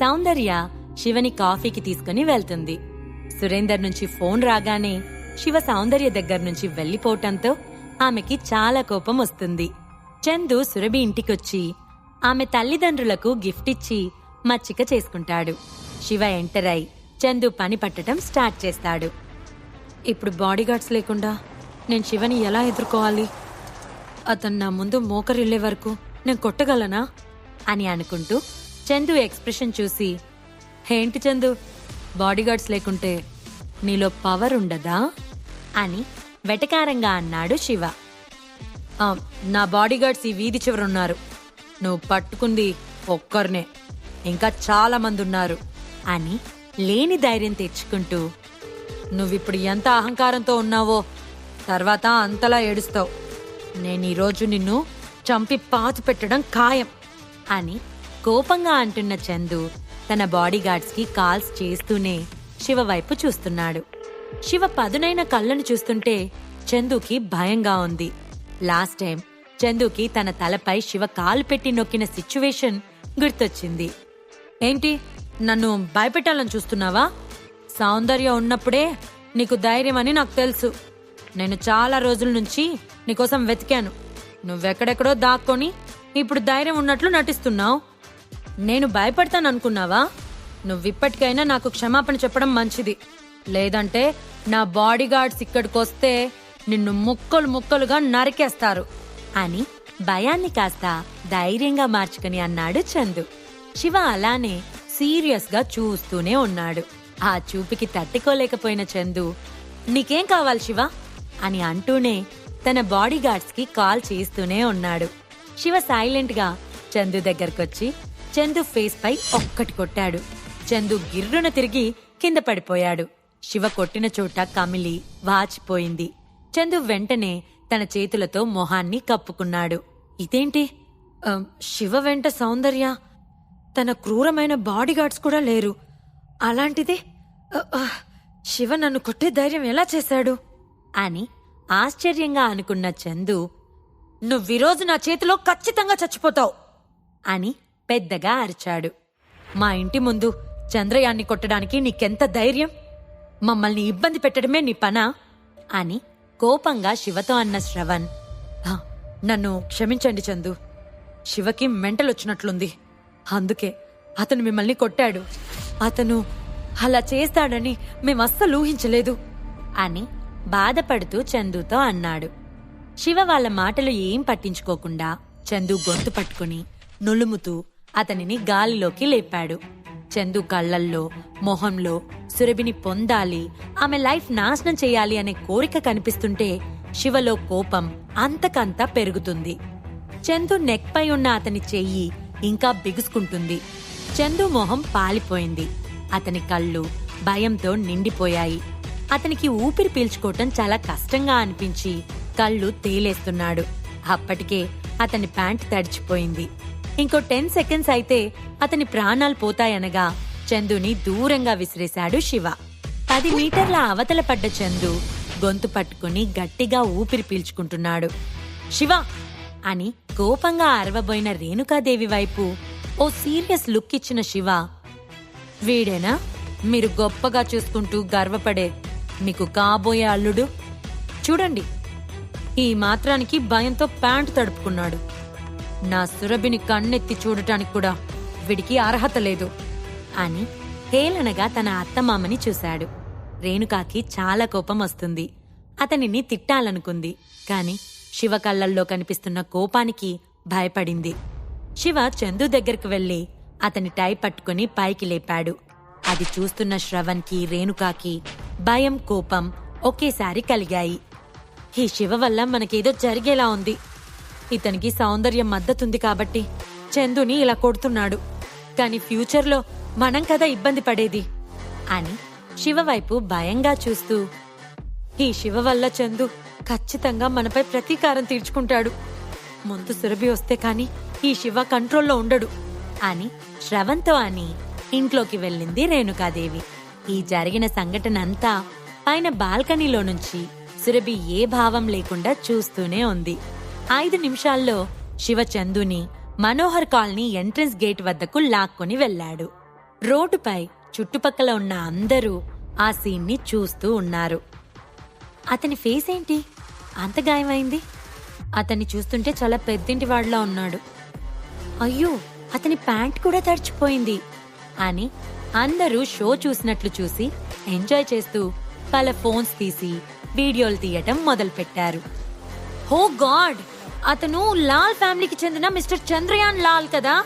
సౌందర్య శివని కాఫీకి తీసుకుని వెళ్తుంది. సురేందర్ నుంచి ఫోన్ రాగానే శివ సౌందర్య దగ్గర నుంచి వెళ్ళిపోవటంతో ఆమెకి చాలా కోపం వస్తుంది. చందు సురభి ఇంటికొచ్చి ఆమె తల్లిదండ్రులకు గిఫ్ట్ ఇచ్చి మచ్చిక చేసుకుంటాడు. శివ ఎంటర్ అయి చందు పని పట్టడం స్టార్ట్ చేస్తాడు. ఇప్పుడు బాడీగార్డ్స్ లేకుండా నేను శివని ఎలా ఎదుర్కోవాలి? అతను నా ముందు మోకరిల్లే వరకు నేను కొట్టగలనా? అని అనుకుంటూ చందు ఎక్స్ప్రెషన్ చూసి ఏంటి చందు? బాడీగార్డ్స్ లేకుంటే నీలో పవర్ ఉండదా? అని వెటకారంగా అన్నాడు శివ. నా బాడీగార్డ్స్ ఈ వీధి చివరున్నారు. నువ్వు పట్టుకుంది ఒక్కరినే. ఇంకా చాలా మంది ఉన్నారు అని లేని ధైర్యం తెచ్చుకుంటూ నువ్విప్పుడు ఎంత అహంకారంతో ఉన్నావో తర్వాత అంతలా ఏడుస్తావు. నేను ఈరోజు నిన్ను చంపి పాతు పెట్టడం ఖాయం. అని కోపంగా అంటున్న చందు తన బాడీగార్డ్స్కి కాల్స్ చేస్తూనే శివ వైపు చూస్తున్నాడు. శివ పదునైన కళ్ళను చూస్తుంటే చందుకి భయంగా ఉంది. లాస్ట్ టైం చందుకి తన తలపై శివ కాలు పెట్టి నొక్కిన సిచ్యువేషన్ గుర్తొచ్చింది. ఏంటి? నన్ను భయపెట్టాలని చూస్తున్నావా? సౌందర్యం ఉన్నప్పుడే నీకు ధైర్యం అని నాకు తెలుసు. నేను చాలా రోజుల నుంచి నీకోసం వెతికాను. నువ్వెక్కడెక్కడో దాక్కొని ఇప్పుడు ధైర్యం ఉన్నట్లు నటిస్తున్నావు. నేను భయపడతాను అనుకున్నావా నువ్విప్పటికైనా నాకు క్షమాపణ చెప్పడం మంచిది. లేదంటే నా బాడీగార్డ్స్ ఇక్కడికొస్తే నిన్ను ముక్కలు ముక్కలుగా నరికేస్తారు. అని భయాన్ని కాస్త ధైర్యంగా మార్చుకుని అన్నాడు చందు. శివ అలానే సీరియస్గా చూస్తూనే ఉన్నాడు. ఆ చూపుకి తట్టుకోలేకపోయిన చందు నీకేం కావాలి శివ? అని అంటూనే తన బాడీగార్డ్స్కి కాల్ చేస్తూనే ఉన్నాడు. శివ సైలెంట్గా చందు దగ్గరకొచ్చి చందు ఫేస్ పై ఒక్కటి కొట్టాడు. చందు గిర్రున తిరిగి కింద పడిపోయాడు. శివ కొట్టిన చోట కమిలి వాచిపోయింది. చందు వెంటనే తన చేతులతో మొహాన్ని కప్పుకున్నాడు. ఇదేంటి? శివ వెంట సౌందర్య. తన క్రూరమైన బాడీగార్డ్స్ కూడా లేరు. అలాంటిది? శివ నన్ను కొట్టే ధైర్యం ఎలా చేశాడు? అని ఆశ్చర్యంగా అనుకున్న చందు నువ్వీరోజు నా చేతిలో ఖచ్చితంగా చచ్చిపోతావు అని పెద్దగా అరిచాడు. మా ఇంటి ముందు చంద్రయాన్ని కొట్టడానికి నీకెంత ధైర్యం? మమ్మల్ని ఇబ్బంది పెట్టడమే నీ పనా? అని కోపంగా శివతో అన్న శ్రవణ్ నన్ను క్షమించండి చందు. శివకి మెంటల్ వచ్చినట్లుంది అందుకే అతను మిమ్మల్ని కొట్టాడు. అతను అలా చేస్తాడని మేమస్సలు ఊహించలేదు. అని బాధపడుతూ చందుతో అన్నాడు. శివ వాళ్ళ మాటలు ఏం పట్టించుకోకుండా చందు గొంతు పట్టుకుని నులుముతూ అతనిని గాలిలోకి లేపాడు. చందు కళ్ళల్లో మొహంలో సురభిని పొందాలి ఆమె లైఫ్ నాశనం చేయాలి అనే కోరిక కనిపిస్తుంటే శివలో కోపం అంతకంతా పెరుగుతుంది. చందు నెక్ పై ఉన్న అతని చెయ్యి ఇంకా బిగుసుకుంటుంది. చందు మొహం పాలిపోయింది. అతని కళ్ళు భయంతో నిండిపోయాయి. అతనికి ఊపిరి పీల్చుకోవటం చాలా కష్టంగా అనిపించి కళ్ళు తేలేస్తున్నాడు. అప్పటికే అతని ప్యాంట్ తడిచిపోయింది. ఇంకో టెన్ సెకండ్స్ అయితే అతని ప్రాణాలు పోతాయనగా చందుని దూరంగా విసిరేశాడు శివ. పది మీటర్ల అవతల పడ్డ చందు గొంతు పట్టుకుని గట్టిగా ఊపిరి పీల్చుకుంటున్నాడు. శివ! అని కోపంగా అరవబోయిన రేణుకాదేవి వైపు ఓ సీరియస్ లుక్ ఇచ్చిన శివ. వీడేనా? మీరు గొప్పగా చూసుకుంటూ గర్వపడే మీకు కాబోయే అల్లుడు. చూడండి. ఈ మాత్రానికి భయంతో ప్యాంటు తడుపుకున్నాడు. నా సురభిని కన్నెత్తి చూడటానికి కూడా వీడికి అర్హత లేదు. అని హేళనగా తన అత్తమామని చూశాడు. రేణుకాకి చాలా కోపం వస్తుంది. అతనిని తిట్టాలనుకుంది. కాని శివ కళ్ళల్లో కనిపిస్తున్న కోపానికి భయపడింది. శివ చందు దగ్గరకు వెళ్ళి అతని టై పట్టుకుని పైకి లేపాడు. అది చూస్తున్న శ్రవణ్కి రేణుకాకి భయం కోపం ఒకేసారి కలిగాయి. ఈ శివ వల్ల మనకేదో జరిగేలా ఉంది. ఇతనికి సౌందర్యం మద్దతుంది కాబట్టి చందుని ఇలా కొడుతున్నాడు. కాని ఫ్యూచర్లో మనం కదా ఇబ్బంది పడేది అని శివ వైపు భయంగా చూస్తూ ఈ శివ వల్ల చందు ఖచ్చితంగా మనపై ప్రతీకారం తీర్చుకుంటాడు. ముందు సురభి వస్తే కాని ఈ శివ కంట్రోల్లో ఉండడు అని శ్రవంతో అని ఇంట్లోకి వెళ్ళింది రేణుకాదేవి. ఈ జరిగిన సంఘటన అంతా పైన బాల్కనీలో నుంచి సురభి ఏ భావం లేకుండా చూస్తూనే ఉంది. ఐదు నిమిషాల్లో శివ చందుని మనోహర్ కాలనీ ఎంట్రన్స్ గేట్ వద్దకు లాక్కొని వెళ్ళాడు. రోడ్డుపై చుట్టుపక్కల ఉన్న అందరూ ఆ సీన్ని చూస్తూ ఉన్నారు. అతని ఫేస్ ఏంటి? అంత గాయమైంది? అతన్ని చూస్తుంటే చాలా పెద్దింటి వాడిలా ఉన్నాడు. అయ్యో అతని ప్యాంట్ కూడా తడిచిపోయింది అని అందరూ షో చూసినట్లు చూసి ఎంజాయ్ చేస్తూ వాళ్ళ ఫోన్స్ తీసి వీడియోలు తీయటం మొదలుపెట్టారు. హో గాడ్! అతను లాల్ ఫ్యామిలీకి చెందిన మిస్టర్ చంద్రయాన్ లాల్ కదా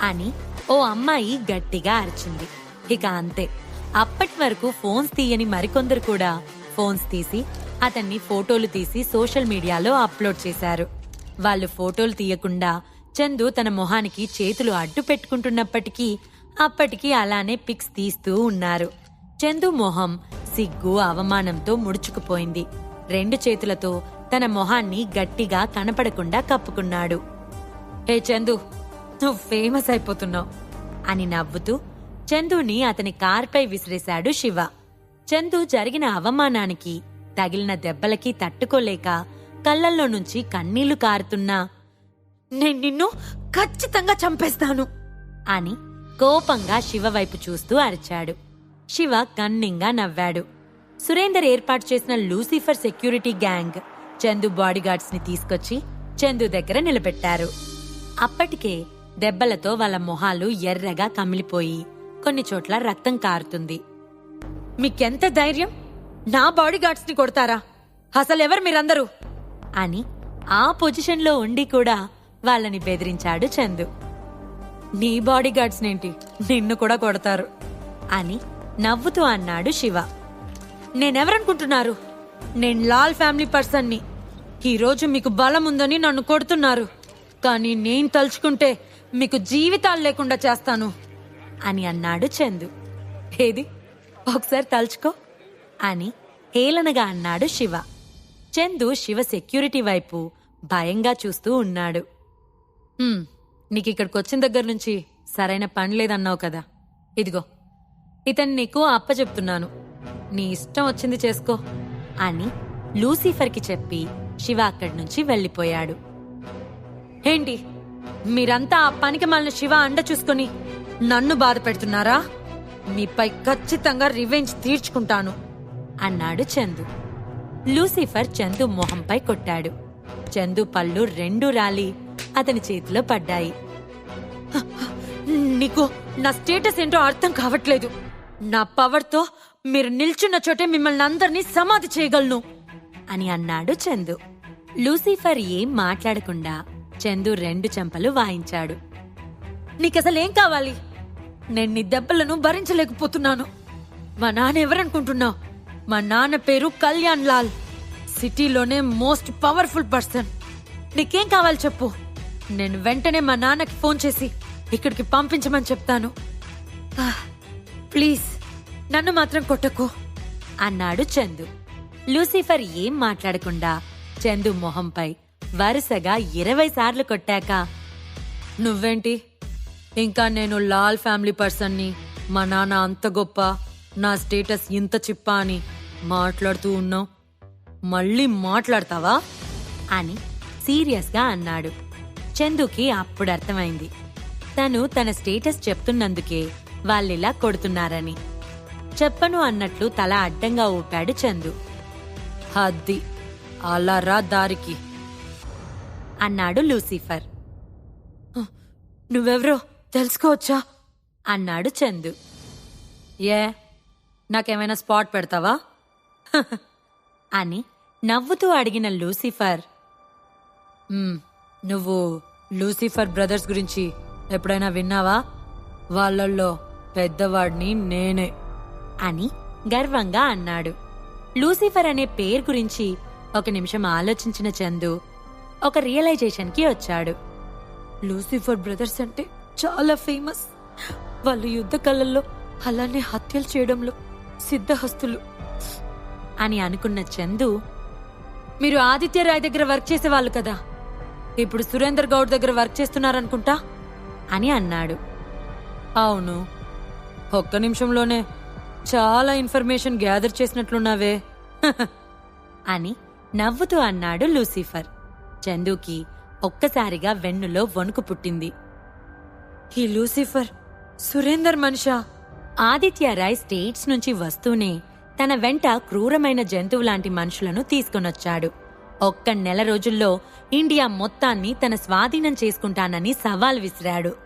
అని ఓ అమ్మాయి గట్టిగా అరిచింది. ఇక అంతే. అప్పటి వరకు ఫోన్స్ తీయని మరికొందరు కూడా ఫోన్స్ తీసి అతన్ని ఫోటోలు తీసి సోషల్ మీడియాలో అప్లోడ్ చేశారు. వాళ్ళు ఫోటోలు తీయకుండా చందు తన మొహానికి చేతులు అడ్డు పెట్టుకుంటున్నప్పటికీ అప్పటికి అలానే పిక్స్ తీస్తూ ఉన్నారు. చందు మొహం సిగ్గు అవమానంతో ముడుచుకుపోయింది. రెండు చేతులతో తన మొహాన్ని గట్టిగా కనపడకుండా కప్పుకున్నాడు. హే చందు నువ్వు ఫేమస్ అయిపోతున్నావు అని నవ్వుతూ చందుని అతని కార్పై విసిరేశాడు శివ. చందు జరిగిన అవమానానికి తగిలిన దెబ్బలకి తట్టుకోలేక కళ్ళల్లో నుంచి కన్నీళ్ళు కారుతున్నా నేను నిన్ను ఖచ్చితంగా చంపేస్తాను అని కోపంగా శివ వైపు చూస్తూ అరిచాడు. శివ కన్నింగా నవ్వాడు. సురేందర్ ఏర్పాటు చేసిన లూసిఫర్ సెక్యూరిటీ గ్యాంగ్ చందు బాడీగార్డ్స్ని తీసుకొచ్చి చందు దగ్గర నిలబెట్టారు. అప్పటికే దెబ్బలతో వాళ్ళ మొహాలు ఎర్రగా కమిలిపోయి కొన్ని చోట్ల రక్తం కారుతుంది. మీకెంత ధైర్యం? నా బాడీగార్డ్స్ని కొడతారా? అసలెవరు మీరందరూ? అని ఆ పొజిషన్లో ఉండి కూడా వాళ్ళని బెదిరించాడు చందు. నీ బాడీగార్డ్స్ నేంటి నిన్ను కూడా కొడతారు అని నవ్వుతూ అన్నాడు శివ. నేనెవరనుకుంటున్నారు? నేను లాల్ ఫ్యామిలీ పర్సన్ని. ఈరోజు మీకు బలం ఉందని నన్ను కొడుతున్నారు. కానీ నేను తలుచుకుంటే మీకు జీవితాలు లేకుండా చేస్తాను. అని అన్నాడు చందు. ఏది? ఒకసారి తలుచుకో. అని హేళనగా అన్నాడు శివ. చందు శివ సెక్యూరిటీ వైపు భయంగా చూస్తూ ఉన్నాడు. నీకు ఇక్కడికి వచ్చిన దగ్గర నుంచి సరైన పని లేదన్నావు కదా. ఇదిగో ఇతన్ని నీకు అప్పచెప్తున్నాను. నీ ఇష్టం వచ్చింది చేసుకో. అని లూసిఫర్కి చెప్పి శివ అక్కడి నుంచి వెళ్ళిపోయాడు. ఏంటి? మీరంతా ఆ పనికి మళ్ళీ శివ అండ చూసుకొని నన్ను బాధ పెడుతున్నారా? మీపై ఖచ్చితంగా రివెంజ్ తీర్చుకుంటాను అన్నాడు చందు. లూసిఫర్ చందు మొహంపై కొట్టాడు. చందు పళ్ళు రెండు రాలి అతని చేతిలో పడ్డాయి. నీకు నా స్టేటస్ ఏంటో అర్థం కావట్లేదు. నా పవర్తో మీరు నిల్చున్న చోటే మిమ్మల్ని అందరినీ సమాధి చేయగలను అని అన్నాడు చందు. లూసిఫర్ ఏం మాట్లాడకుండా చందు రెండు చెంపలు వాయించాడు. నీకసలేం కావాలి? నేను నీ దెబ్బలను భరించలేకపోతున్నాను. మా నాన్న ఎవరనుకుంటున్నావు? మా నాన్న పేరు కళ్యాణ్ లాల్. సిటీలోనే మోస్ట్ పవర్ఫుల్ పర్సన్. నీకేం కావాలి చెప్పు? నేను వెంటనే మా నాన్నకి ఫోన్ చేసి ఇక్కడికి పంపించమని చెప్తాను. ప్లీజ్. నన్ను మాత్రం కొట్టకు అన్నాడు చందు. లూసిఫర్ ఏం మాట్లాడకుండా చందు మొహంపై వరుసగా ఇరవై సార్లు కొట్టాక నువ్వేంటి? ఇంకా నేను లాల్ ఫ్యామిలీ పర్సన్ని మా నాన్న అంత గొప్ప నా స్టేటస్ ఇంత చిప్ప అని మాట్లాడుతూ ఉన్నావు. మళ్ళీ మాట్లాడతావా? అని సీరియస్గా అన్నాడు. చందుకి అప్పుడు అర్థమైంది తను తన స్టేటస్ చెప్తున్నందుకే వాళ్ళిలా కొడుతున్నారని. చెప్పను అన్నట్లు తల అడ్డంగా ఊపాడు చందు. హద్ది అలా రా దారికి. అన్నాడు లూసిఫర్. నువ్వెవరో తెలుసుకోవచ్చా? అన్నాడు చందు. ఏ నాకేమైనా స్పాట్ పెడతావా? అని నవ్వుతూ అడిగిన లూసిఫర్. "మ్మ్, నువ్వు లూసిఫర్ బ్రదర్స్ గురించి ఎప్పుడైనా విన్నావా? వాళ్ళల్లో పెద్దవాడిని నేనే. అని గర్వంగా అన్నాడు. లూసిఫర్ అనే పేరు గురించి ఒక నిమిషం ఆలోచించిన చందు ఒక రియలైజేషన్కి వచ్చాడు. లూసిఫర్ బ్రదర్స్ అంటే చాలా ఫేమస్. వాళ్ళు యుద్ధ కళల్లో అలానే హత్యలు చేయడంలో సిద్ధహస్తులు. అని అనుకున్న చందు మీరు ఆదిత్య రాయ్ దగ్గర వర్క్ చేసేవాళ్ళు కదా ఇప్పుడు సురేందర్ గౌడ్ దగ్గర వర్క్ చేస్తున్నారనుకుంటా? అని అన్నాడు. అవును. ఒక్క నిమిషంలోనే చాలా ఇన్ఫర్మేషన్ గ్యాదర్ చేసినట్లున్నావే. అని నవ్వుతూ అన్నాడు లూసిఫర్. చందుకి ఒక్కసారిగా వెన్నులో వణుకు పుట్టింది. ఈ లూసిఫర్ సురేందర్ మనిషా? ఆదిత్య రాయ్ స్టేట్స్ నుంచి వస్తూనే తన వెంట క్రూరమైన జంతువులాంటి మనుషులను తీసుకొనొచ్చాడు. ఒక్క నెల రోజుల్లో ఇండియా మొత్తాన్ని తన స్వాధీనం చేసుకుంటానని సవాల్ విసిరాడు.